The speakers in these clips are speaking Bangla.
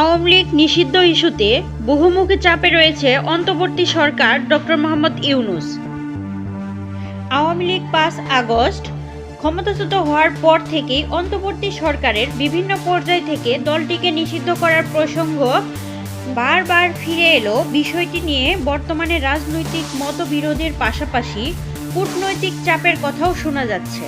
আওয়ামী লীগ নিষিদ্ধ ইস্যুতে বহুমুখী চাপে রয়েছে অন্তর্বর্তী সরকার ডক্টর মোহাম্মদ ইউনুস। আওয়ামী লীগ পাঁচ আগস্ট ক্ষমতাচ্যুত হওয়ার পর থেকেই অন্তর্বর্তী সরকারের বিভিন্ন পর্যায় থেকে দলটিকে নিষিদ্ধ করার প্রসঙ্গ বারবার ফিরে এলো। বিষয়টি নিয়ে বর্তমানে রাজনৈতিক মতবিরোধের পাশাপাশি কূটনৈতিক চাপের কথাও শোনা যাচ্ছে।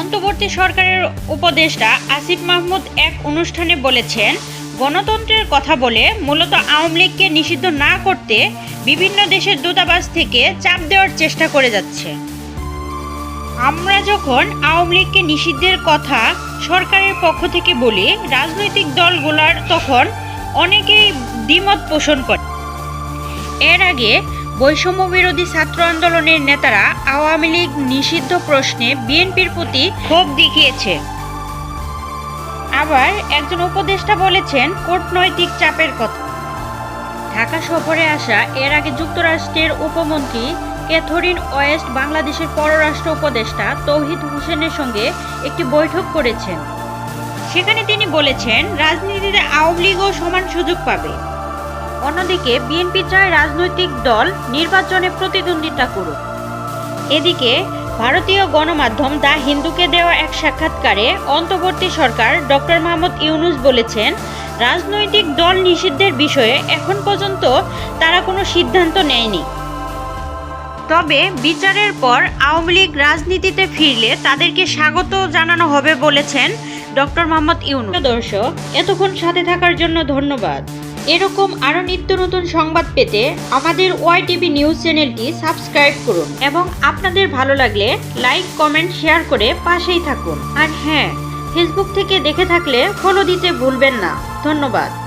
অন্তর্বর্তী সরকারের উপদেষ্টা আসিফ মাহমুদ এক অনুষ্ঠানে বলেছেন গণতন্ত্রের কথা বলে মূলত আওয়ামী লীগকে নিষিদ্ধ না করতে বিভিন্ন দেশের দূতাবাস থেকে চাপ দেওয়ার চেষ্টা করে যাচ্ছে। আমরা যখন আওয়ামী লীগকে নিষিদ্ধের কথা সরকারের পক্ষ থেকে বলি, রাজনৈতিক দলগুলোর তখন অনেকেই দ্বিমত পোষণ করে। এর আগে বৈষম্য বিরোধী ছাত্র আন্দোলনের নেতারা আওয়ামী লীগ নিষিদ্ধ প্রশ্নে বিএনপির প্রতি ক্ষোভ দেখিয়েছে। আবার একজন উপদেষ্টা বলেছেন, কূটনৈতিক চাপের কথা। ঢাকা সফরে আসা এর আগে যুক্তরাষ্ট্রের উপমন্ত্রী ক্যাথরিন ওয়েস্ট বাংলাদেশের পররাষ্ট্র উপদেষ্টা তৌহিদ হোসেনের সঙ্গে একটি বৈঠক করেছেন। সেখানে তিনি বলেছেন, রাজনীতিতে আওয়ামী লীগও সমান সুযোগ পাবে। অন্যদিকে, বিএনপি চায় রাজনৈতিক দল নির্বাচনে প্রতিদ্বন্দ্বিতা করুক। এদিকে ভারতীয় গণমাধ্যম দা হিন্দুকে দেওয়া এক সাক্ষাৎকারে অন্তর্বর্তী সরকার ডক্টর মোহাম্মদ ইউনুস বলেছেন, রাজনৈতিক দল নিষিদ্ধের বিষয়ে এখন পর্যন্ত তারা কোনো সিদ্ধান্ত নেয়নি। তবে বিচারের পর আওয়ামী লীগ রাজনীতিতে ফিরলে তাদেরকে স্বাগত জানানো হবে বলেছেন ডক্টর মোহাম্মদ ইউনুস। দর্শক, এতক্ষণ সাথে থাকার জন্য ধন্যবাদ। এরকম আরও নিত্য নতুন সংবাদ পেতে আমাদের ওয়াই টিভি নিউজ চ্যানেলটি সাবস্ক্রাইব করুন এবং আপনাদের ভালো লাগলে লাইক, কমেন্ট, শেয়ার করে পাশেই থাকুন। আর হ্যাঁ ফেসবুক থেকে দেখে থাকলে ফলো দিতে ভুলবেন না। ধন্যবাদ।